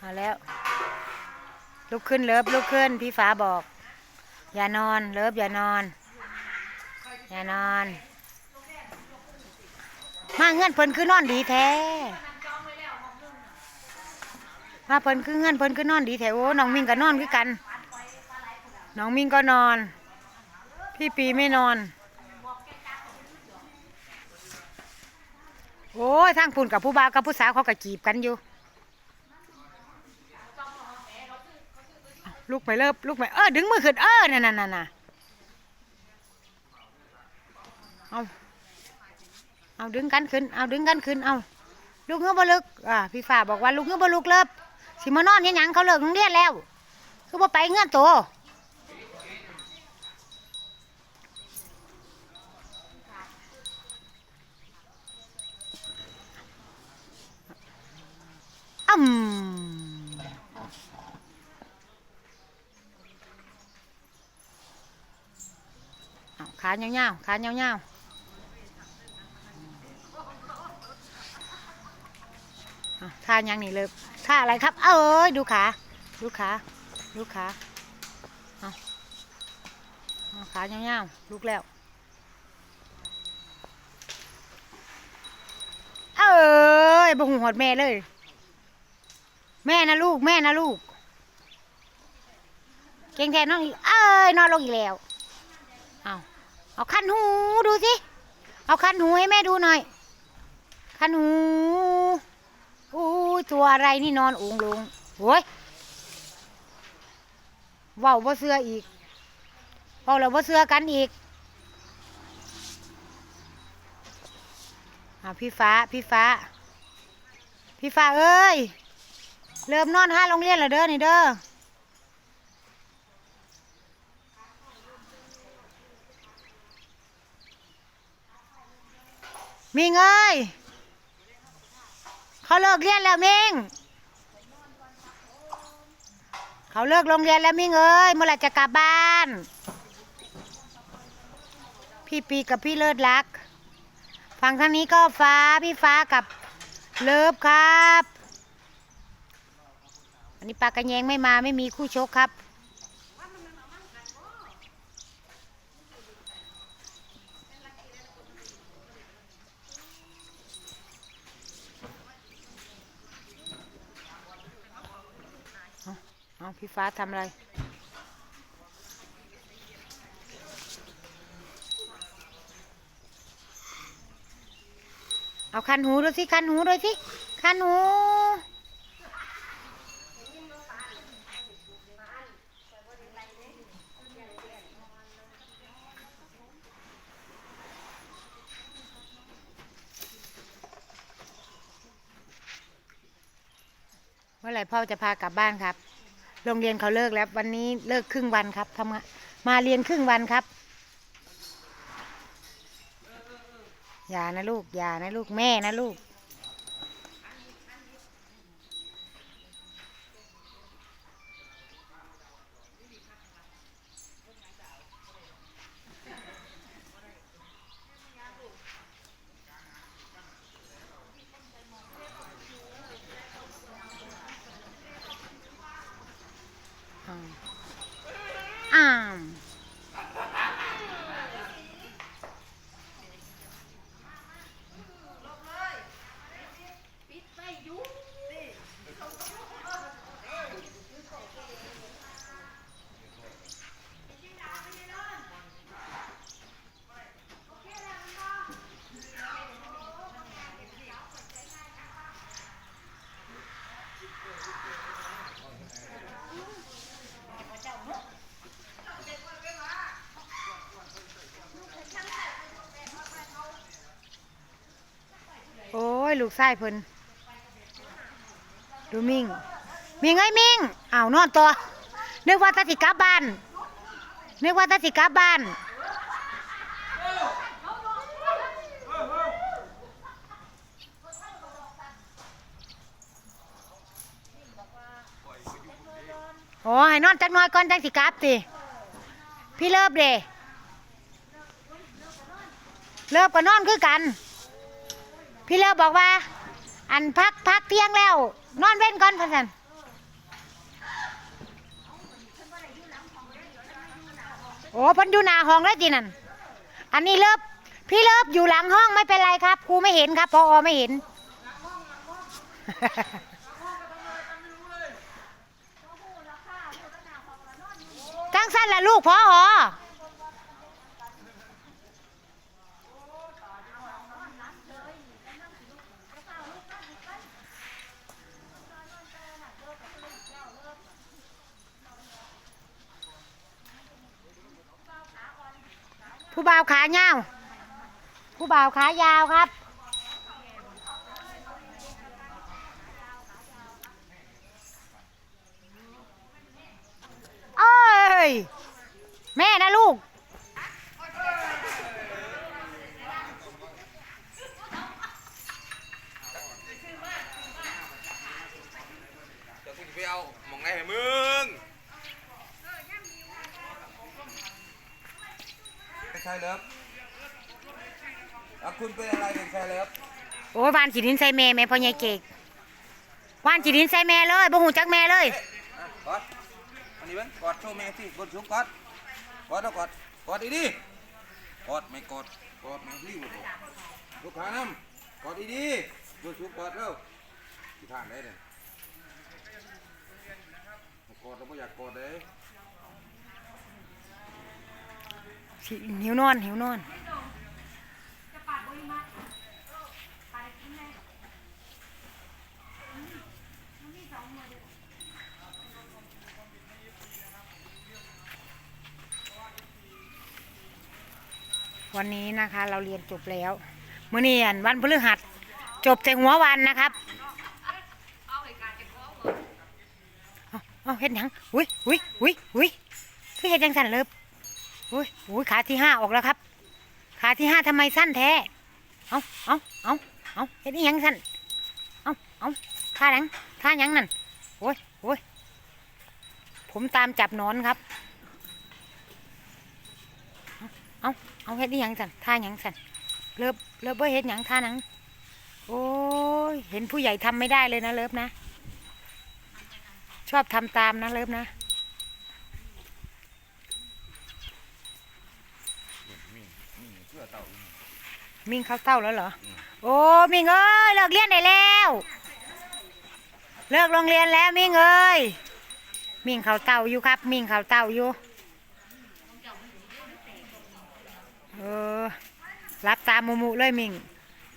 เอาแล้ว ลุกขึ้นเลิฟลุกขึ้น พี่ฟ้าบอก อย่านอน เลิฟอย่านอน อย่านอน มาเงื่อนเพิ่นคือนอนดีแท้มาเพิ่นคือเงื่อนเพิ่นคือนอนดีแท้โอ้น้องมิงก็นอนคือกัน น้องมิงก็นอน พี่ปีไม่นอนโอ้ยทางปุ่นกับผู้บ่าวกับผู้สาวเขาก็จีบกันอยู่ ลูกไปเลิบลูกไปเออดึงมือขึ้นเออนั่นนั่นนั่นน่ะเอาเอาดึงกันขึ้นเอาดึงกันขึ้นเอาลูกเงือบลึกอ่าพี่ฝ่าบอกว่าลูกเงือบลุกเลิบสิมานอนเฮ็ดหยังเขาเลิกโรงเรียนแล้วคือบ่ไปเงื่อนโต ขาเงาวๆขาเงาวๆเอาท่ายังนี่เลยท่าอะไรครับ เอ้ยดูขาดูขาดูขาเอาเอาขาเงาวๆลุกแล้ว เอ้ยบ่หูหอดแม่เลย แม่นะลูก แม่นะลูก เก่งแทนน้องอีกเอ้ยนอนลงอีกแล้ว เอา เอาคันหูดูสิ เอาคันหูให้แม่ดูหน่อย คันหูอู้ยตัวอะไรนี่นอนโองลงโอ้ยเว้าบ่เสื้ออีกเว้าแล้วบ่เสื้อกันอีกเอาพี่ฟ้าพี่ฟ้า พี่ฟ้าเอ้ย เริ่มนอนห้าโรงเรียนแล้วเด้อนี่เด้อ มิงเอ้ยเขาเลิกเรียนแล้วมิงเขาเลิกโรงเรียนแล้วมิงเอ้ยเมื่อไหรจะกลับบ้าน พี่ปีกับพี่เลิศรักฝั่งทางนี้ก็ฟ้าพี่ฟ้ากับเลิฟครับ อันนี้ปากกระแยงไม่มาไม่มีคู่ชกครับ เอาพี่ฟ้าทำอะไร เอาคันหูดูสิ คันหูดูสิ คันหู เมื่อไหร่พ่อจะพากลับบ้านครับ โรงเรียนเขาเลิกแล้ว วันนี้เลิกครึ่งวันครับทำงานมาเรียนครึ่งวันครับ อย่านะลูก อย่านะลูกแม่นะลูก อ้าวอ้าวโอ้ย ลูกไส้เพิ่นดูมิงมิงไอ้ยมิงอ้าวนอนตัวนึกว่าตาสิกลับบ้านนึกว่าตาสิกลับบ้านโอ้ให้นอนจักน้อยก่อนจังสิกลับติพี่เลิฟเดเลิฟก็นอนคือกัน พี่เลิวบอกว่า อันพักพักเที่ยงแล้ว นอนเว้นก่อนพันสันโอ้พันอยู่หน้าห้องแล้วจีนั่นอันนี้เลิฟพี่เลิฟอยู่หลังห้องไม่เป็นไรครับครูไม่เห็นครับพออไม่เห็น ตั้งสั้นละลูกพออ ผู้บ่าวขาเงาวผู้บ่าวขายาวครับ เอ้ย แม่นะลูกเดี๋ยวกูจะไปเอามองไหนให้มึงเด็ก ชายเลิฟแล้วคุณเป็นอะไรเด็กชายเลิฟโอ้ยวานจีดินใส่แม่แม่พ่อใหญ่เก่งวานจีดินใส่แม่เลยบ่หูจักแม่เลยอะกอดอันนี้เบ้งกอดโชว์แม่สิกดสูงกอดกอดแล้วกอดกอดดีๆกอดไม่กอดกอดไม่รีบกอดลูกค้าน้ำกอดดีๆกดสูงกอดแล้วที่ทางได้เลยกอดแล้วไม่อยากกอดเลย สิ หิวนอน หิวนอนวันนี้นะคะเราเรียนจบแล้วมื้อนี้อันวันพฤหัสจบแต่หัววันนะครับเอาเอาเฮ็ดหยังอุ้ยอุ้ยอุ้ยอุ้ยคือเฮ็ดจังสั่นเลิบ อุ้ยอุ้ยขาที่ห้าออกแล้วครับ ขาที่ห้าทำไมสั้นแท้ เอาเอาเอาเอาเฮ็ดอีหยังสั้น เอาเอาท่าหยังท่าหยังนั่นโอ้ยโอ้ยผมตามจับนอนครับ เอาเอาเฮ็ดอีหยังสั่นท่าหยังสั่นเลิฟเลิฟบ่เฮ็ดหยังท่าหนังโอ้ยเห็นผู้ใหญ่ทำไม่ได้เลยนะเลิฟนะ ชอบทำตามนะเลิฟนะ เพื่อเต่า มิงเข้าเต้าแล้วเหรอ โอ้มิงเอ้ยเลิกเรียนได้แล้ว เลิกโรงเรียนแล้วมิงเอ้ยมิงเข้าเต้าอยู่ครับ มิงเข้าเต้าอยู่เออรับตามุมุเลยมิง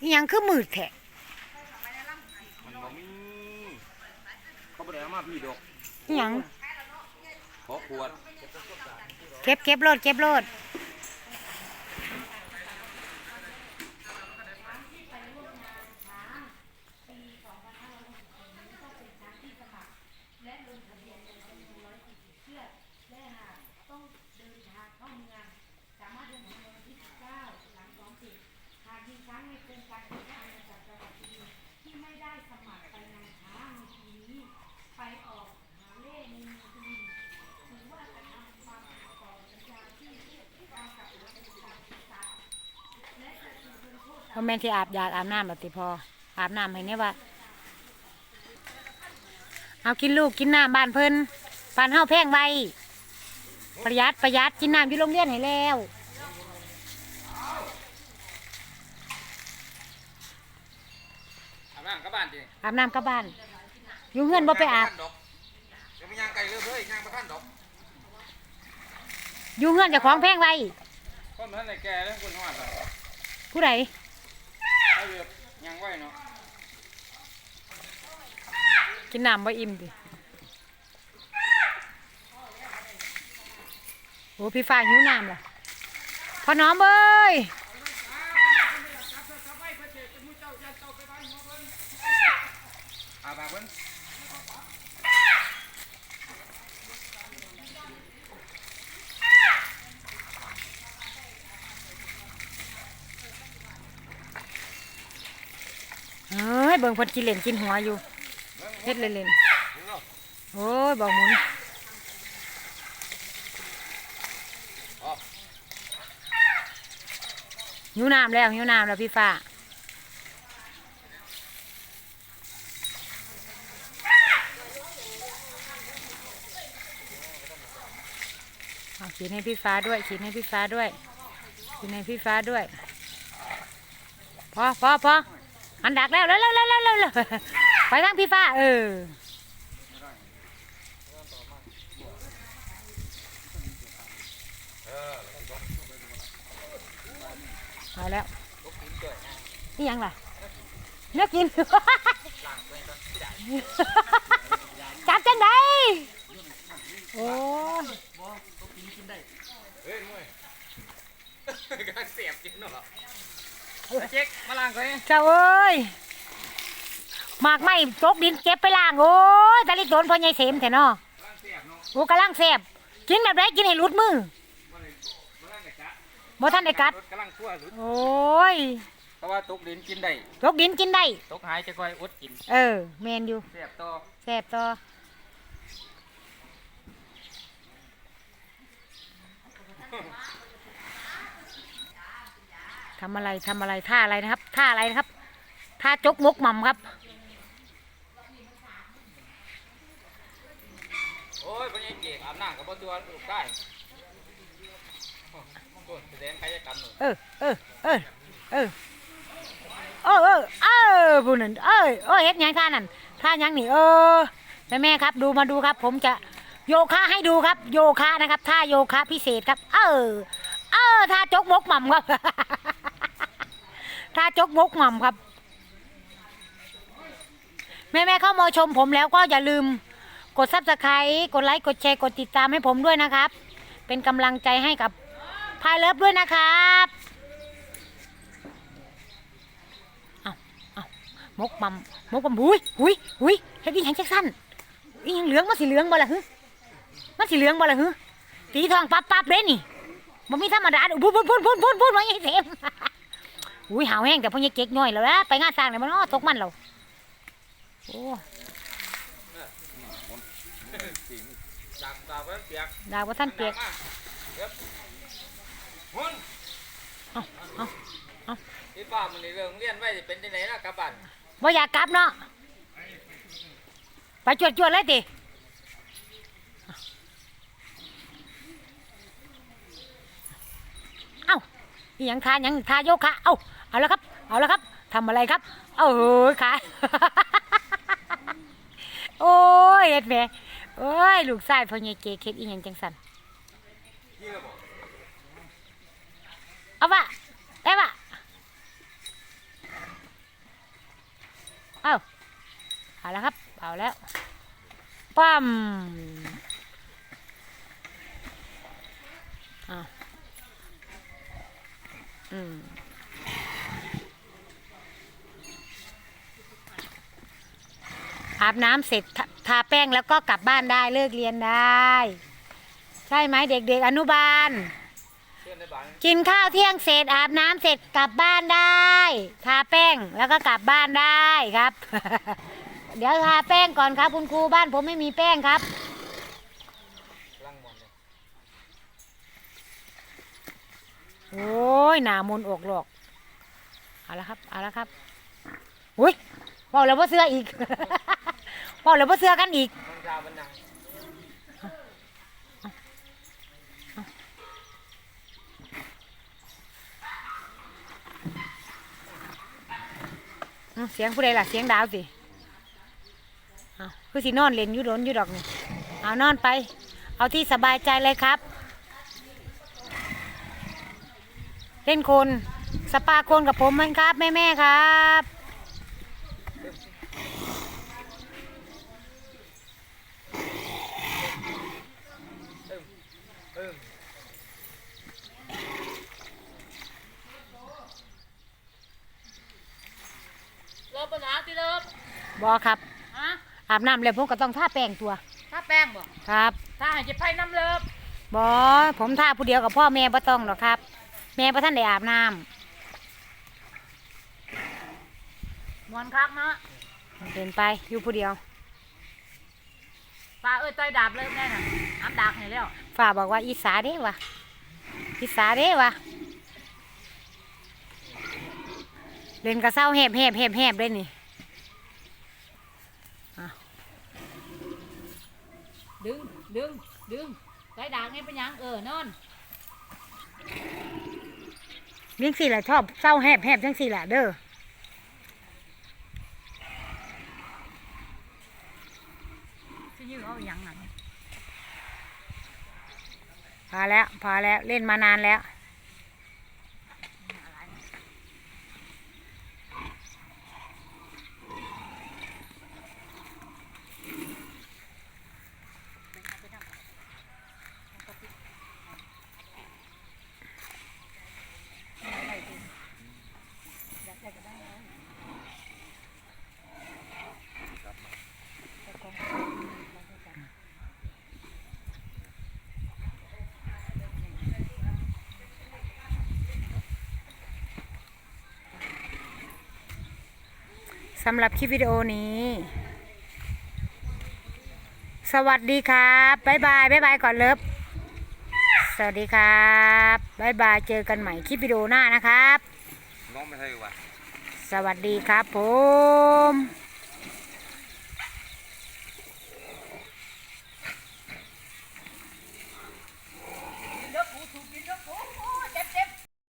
อีหยังคือมืดแทะมันบ่มีเขาบ่ได้เอามาพี่ดอกอีหยังขอขวด เก็บเก็บรถเก็บรถ แม่นที่อาบยาอาบน้ำแบบติพอ อาบน้ำให้เนี่ยว่าเอากินลูกกินน้ำบ้านเพิ่นบ้านเฮาแพงไว้ประหยัดประหยัดกินน้ำอยู่โรงเรียนให้แล้วอาบน้ำกลับบ้านดิอาบน้ำกลับบ้านอยู่เฮือนบ่ไปอาบดอกเดี๋ยวไปย่างไก่เรื่อยๆย่างไปท่านดอกอยู่เฮือนเจะของแพงไว้คนมันในแก่แล้วคนหอดผู้ใดเขาเรียยังไหวเนาะกินน้ำบ่อิ่มดิโอ้พี่ฟ้าหิวน้ำล่ะพ่อน้องเอ้ย อาบาเพิ่น เอ้ยเบิ่ งเพิ่นกินเหล่นกินหัวอยู่เฮ็ดเล่นๆโอ้ยบอกหมุนหิวน้ำแล้วหิวน้ำแล้วพี่ฟ้าเอาขีดให้พี่ฟ้าด้วยขีดให้พี่ฟ้าด้วยขีดให้พี่ฟ้าด้วยพอพอพอ อันดักแล้วแล้วแล้วแล้วแล้วแล้วไปทางพี่ฟ้า เออเอาแล้วนี่ยังล่ะเลือกกินจับจังไดโอ้เฮ้ยมวยการเสียบจริงเนาะ เช็คมาล้างก่อนเจ้าเอ้ยหมากไม่ตกดินเก็บไปล้างโอ้ยตะลิกโดนพ่อใหญ่เสมแท้เนาะล้างเสียบเนาะโอ้กำลังแซ่บกินแบบไรกินให้หลุดมือมาเลยมาล้างกระบ่ทันได้กัดรถกำลังทั่วรุดโอ้ยเพราะว่าตกดินกินได้ตกดินกินได้ตกหายจะค่อยอดกิน เออแมนอยู่เสียบต่อแซ่บต่อ ทำอะไรทำอะไรท่าอะไรนะครับท่าอะไรนะครับท่าจกมกหม่ำครับโอ้ยพ่อใหญ่เก๋อาบน้ำกับพ่อตัวลูกได้โอ้ยแสดงใครจะกันหนูเออเออเออเออเออเออเออผู้นั้นเออเออเฮ็ดหยังท่านั่นท่าหยังนี่เออแม่แม่ๆครับดูมาดูครับ ผมจะโยคะให้ดูครับ โยคะนะครับท่าโยคะพิเศษครับ เออ เออท่าจกมกหม่ำครับ ท่าจกมกหม่ำครับ แม่แม่เข้ามาชมผมแล้วก็อย่าลืมกดซับสไครต์กดไลค์ กดแชร์ กดติดตามให้ผมด้วยนะครับ เป็นกำลังใจให้กับพายเลิฟด้วยนะครับเอาเอามกมัมมกมัมหุยหุยหุยเฮ็ดอีหยังจักสั้นอีหยังเหลืองมันสีเหลืองบ่ล่ะฮึมันสีเหลืองบ่ล่ะฮึตีทองปั๊บปั๊บเด้นี่มันมีธรรมดาพูดพูดพูดพูดพูดพูดมาไงเสม อุ้ยหาวแห้งแต่พอยังเก๊กน้อยแล้วนะไปงานสร้างเลยมันอ้อตกมันเราโอ้ดาบดาบเพิ่นเปียกดาวว่าท่านเปียกมาเดี๋ยวหุ่นเอาเอาเอาพี่ป้ามันนี่เรื่องเรียนไว้สิเป็นที่ไหนนะกลับบ้านว่าอยากกลับเนาะไปจวดจวดๆเลยติเอ้าอีหยังทานยังทาโยคะเอ้า เอาละครับ เอาละครับทำอะไรครับเอาเฮ้ยขาโอ้ยเฮ็ดแม่โอ้ยลูกชายพ่อใหญ่เก๋เฮ็ดอีหยังจังสั่นเอาวะได้ปะเอาเอาแล้วครับเอาแล้วปั๊มเอาอืม อาบน้ำเสร็จทาทาแป้งแล้วก็กลับบ้านได้เลิกเรียนได้ ใช่ไหมเด็กๆอนุบาลเพื่อในบ้านกินข้าวเที่ยงเสร็จอาบน้ำเสร็จกลับบ้านได้ ทาแป้งแล้วก็กลับบ้านได้ครับ เดี๋ยวทาแป้งก่อนครับ คุณครูบ้านผมไม่มีแป้งครับลังหมดเลยโอ้ยหนามนต์อกหลอกเอาละครับเอาละครับอุ้ย บอกแล้วว่าเสื้ออีกบอกแล้วว่าเสื้อกันอีกมันดาบันนังอื้อเสียงผู้ใดล่ะเสียงดาวสิเอาคือสินอนเล่นอยู่โดนอยู่ดอกนี่เอานอนไป เอาที่สบายใจเลยครับ เล่นโคนสปาโคนกับผมมันครับแม่แม่ ๆ ครับ เออ เลิฟปัญหาที่เลิฟ บอครับ ฮะอาบน้ำแล้วผมก็ต้องทาแป้งตัว ถ้าแป้งบ่ครับ ถ้าให้จะไปน้ำเลิฟบอผมทาผู้เดียวกับพ่อแม่บ่ต้องหรอกครับ แม่ประท่านได้อาบน้มวนคักเนาะำเดินไปอยู่ผู้เดียว ปลาเอ้ยต้อยดาบเลิฟแน่น่ะน้ำดากให้แล้วฝ่าบอกว่าอีสาเด้วะอีสาเด้วะเล่นกระเซ้าแหบแหบแหบแหบเลยนี่ ดึง ดึง ดึงไก่ด่างนี่เป็นหยังเออนอนเลี้ยงสี่ละชอบเศร้าแหบแหบทั้งสี่ละเด้อสิยื้อเอาหยังนั่นพอแล้วพอแล้ว เล่นมานานแล้ว สำหรับคลิปวิดีโอนี้ สวัสดีครับบ๊ายบายบ๊ายบายก่อนเลิฟสวัสดีครับบ๊ายบายเจอกันใหม่คลิปวิดีโอหน้านะครับ น้องไม่ใช่ว่ะสวัสดีครับผม